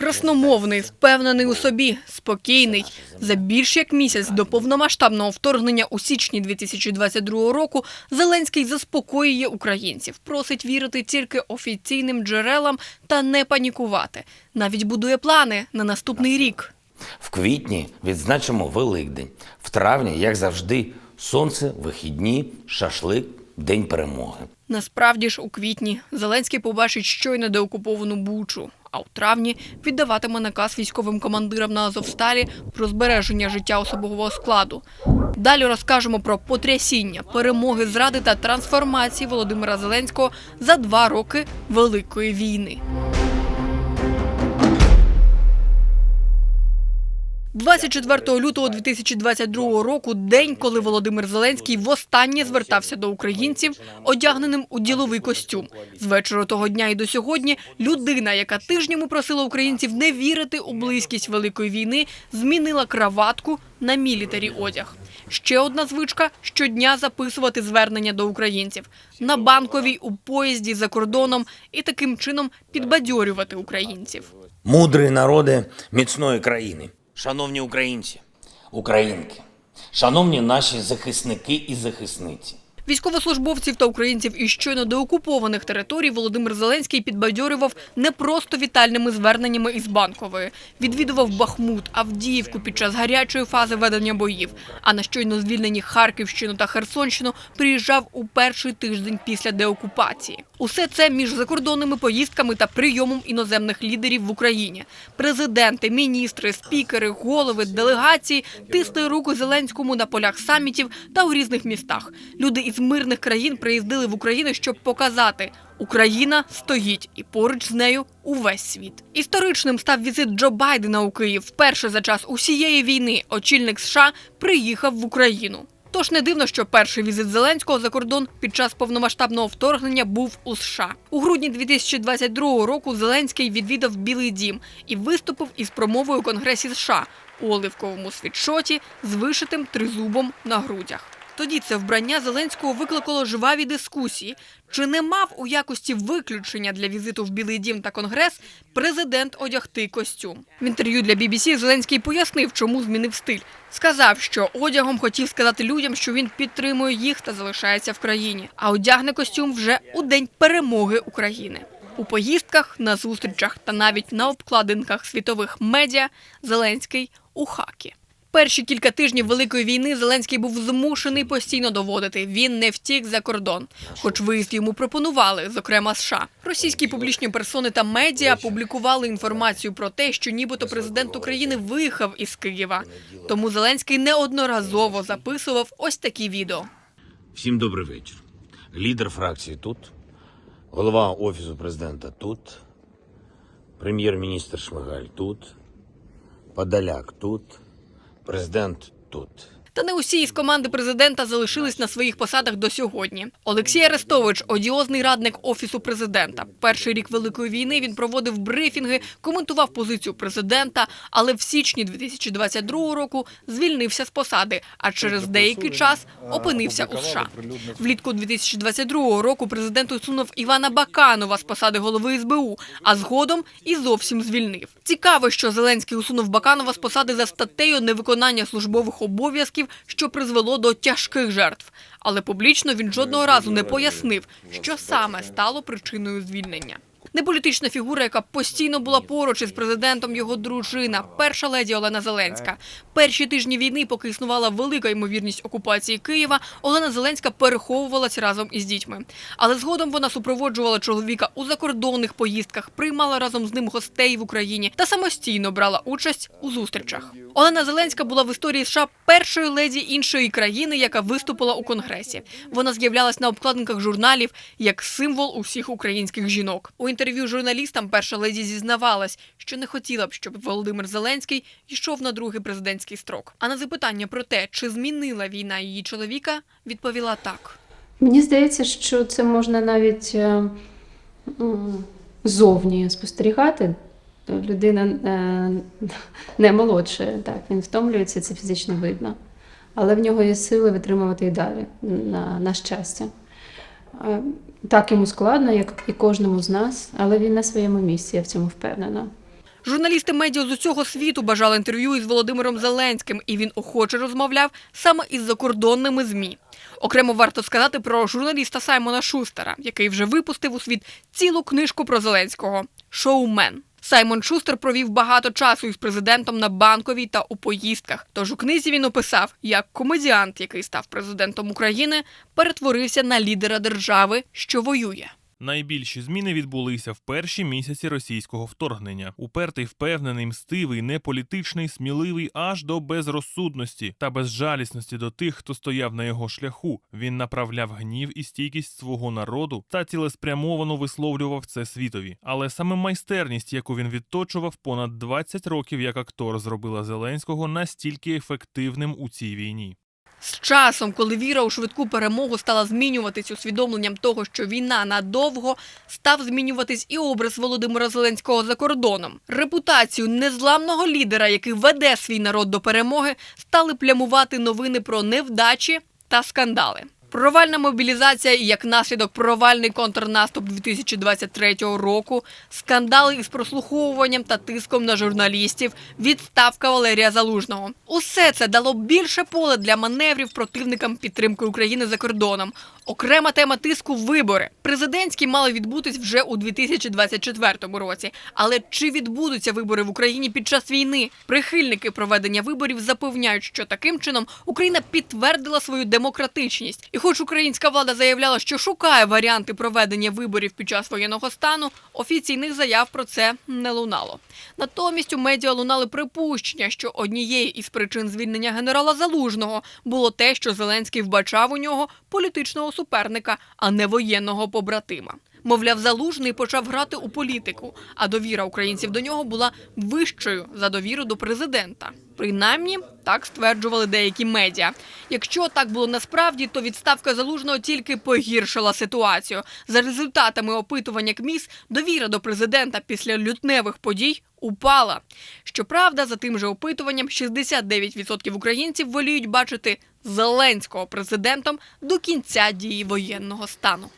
Красномовний, впевнений у собі, спокійний. За більш як місяць до повномасштабного вторгнення у січні 2022 року Зеленський заспокоює українців, просить вірити тільки офіційним джерелам та не панікувати. Навіть будує плани на наступний рік. В квітні відзначимо Великдень. В травні, як завжди, сонце, вихідні, шашлик, День перемоги. Насправді ж у квітні Зеленський побачить щойно деокуповану Бучу, а у травні віддаватиме наказ військовим командирам на Азовсталі про збереження життя особового складу. Далі розкажемо про потрясіння, перемоги, зради та трансформації Володимира Зеленського за два роки Великої війни. 24 лютого 2022 року, день, коли Володимир Зеленський востаннє звертався до українців, одягненим у діловий костюм. З вечора того дня і до сьогодні людина, яка тижнями просила українців не вірити у близькість великої війни, змінила краватку на мілітарі одяг. Ще одна звичка щодня записувати звернення до українців на банковій у поїзді за кордоном і таким чином підбадьорювати українців. Мудрі народи міцної країни. Шановні українці, українки, шановні наші захисники і захисниці. Військовослужбовців та українців із щойно деокупованих територій Володимир Зеленський підбадьорював не просто вітальними зверненнями із банкової. Відвідував Бахмут, Авдіївку під час гарячої фази ведення боїв. А на щойно звільнені Харківщину та Херсонщину приїжджав у перший тиждень після деокупації. Усе це між закордонними поїздками та прийомом іноземних лідерів в Україні. Президенти, міністри, спікери, голови, делегації тисли руку Зеленському на полях самітів та у різних містах. Люди із мирних країн приїздили в Україну, щоб показати. Україна стоїть і поруч з нею увесь світ. Історичним став візит Джо Байдена у Київ. Вперше за час усієї війни очільник США приїхав в Україну. Тож не дивно, що перший візит Зеленського за кордон під час повномасштабного вторгнення був у США. У грудні 2022 року Зеленський відвідав Білий Дім і виступив із промовою Конгресі США у оливковому світшоті з вишитим тризубом на грудях. Тоді це вбрання Зеленського викликало жваві дискусії. Чи не мав у якості виключення для візиту в Білий Дім та Конгрес президент одягти костюм? В інтерв'ю для BBC Зеленський пояснив, чому змінив стиль. Сказав, що одягом хотів сказати людям, що він підтримує їх та залишається в країні, а одягне костюм вже у день перемоги України. У поїздках, на зустрічах та навіть на обкладинках світових медіа Зеленський у хакі. Перші кілька тижнів Великої війни Зеленський був змушений постійно доводити. Він не втік за кордон, хоч виїзд йому пропонували, зокрема США. Російські публічні персони та медіа публікували інформацію про те, що нібито президент України виїхав із Києва. Тому Зеленський неодноразово записував ось такі відео. Всім добрий вечір. Лідер фракції тут, голова Офісу президента тут, прем'єр-міністр Шмигаль тут, Подоляк тут, президент тут. Та не усі із команди президента залишились на своїх посадах до сьогодні. Олексій Арестович, одіозний радник офісу президента. Перший рік великої війни він проводив брифінги, коментував позицію президента, але в січні 2022 року звільнився з посади, а через деякий час опинився у США. Влітку 2022 року президент усунув Івана Баканова з посади голови СБУ, а згодом і зовсім звільнив. Цікаво, що Зеленський усунув Баканова з посади за статтею невиконання службових обов'язків, що призвело до тяжких жертв. Але публічно він жодного разу не пояснив, що саме стало причиною звільнення. Неполітична фігура, яка постійно була поруч із президентом, його дружина, перша леді Олена Зеленська. Перші тижні війни, поки існувала велика ймовірність окупації Києва, Олена Зеленська переховувалась разом із дітьми. Але згодом вона супроводжувала чоловіка у закордонних поїздках, приймала разом з ним гостей в Україні та самостійно брала участь у зустрічах. Олена Зеленська була в історії США першою леді іншої країни, яка виступила у конгресі. Вона з'являлась на обкладинках журналів як символ усіх українських жінок. У інтерв'ю журналістам перша леді зізнавалась, що не хотіла б, щоб Володимир Зеленський йшов на другий президентський строк. А на запитання про те, чи змінила війна її чоловіка, відповіла так. Мені здається, що це можна навіть е, зовні спостерігати. Людина е, не молодшає, так, він втомлюється, це фізично видно. Але в нього є сили витримувати і далі, на, на щастя. Так йому складно, як і кожному з нас, але він на своєму місці, я в цьому впевнена. Журналісти медіа з усього світу бажали інтерв'ю із Володимиром Зеленським, і він охоче розмовляв саме із закордонними ЗМІ. Окремо варто сказати про журналіста Саймона Шустера, який вже випустив у світ цілу книжку про Зеленського Шоумен. Саймон Шустер провів багато часу із президентом на банковій та у поїздках. Тож у книзі він описав, як комедіант, який став президентом України, перетворився на лідера держави, що воює. Найбільші зміни відбулися в перші місяці російського вторгнення. Упертий, впевнений, мстивий, неполітичний, сміливий аж до безрозсудності та безжалісності до тих, хто стояв на його шляху. Він направляв гнів і стійкість свого народу та цілеспрямовано висловлював це світові. Але саме майстерність, яку він відточував понад 20 років як актор, зробила Зеленського настільки ефективним у цій війні. З часом, коли віра у швидку перемогу стала змінюватись усвідомленням того, що війна надовго, став змінюватись і образ Володимира Зеленського за кордоном. Репутацію незламного лідера, який веде свій народ до перемоги, стали плямувати новини про невдачі та скандали. Провальна мобілізація і як наслідок провальний контрнаступ 2023 року, скандали із прослуховуванням та тиском на журналістів, відставка Валерія Залужного. Усе це дало більше поле для маневрів противникам підтримки України за кордоном. Окрема тема тиску вибори. Президентські мали відбутись вже у 2024 році. Але чи відбудуться вибори в Україні під час війни? Прихильники проведення виборів запевняють, що таким чином Україна підтвердила свою демократичність. І хоч українська влада заявляла, що шукає варіанти проведення виборів під час воєнного стану, офіційних заяв про це не лунало. Натомість у медіа лунали припущення, що однією із причин звільнення генерала Залужного було те, що Зеленський вбачав у нього політичного суперника, а не воєнного побратима. Мовляв, залужний почав грати у політику, а довіра українців до нього була вищою за довіру до президента. Принаймні, так стверджували деякі медіа. Якщо так було насправді, то відставка залужного тільки погіршила ситуацію. За результатами опитування КМІС, довіра до президента після лютневих подій упала. Щоправда, за тим же опитуванням, 69% українців воліють бачити Зеленського президентом до кінця дії воєнного стану.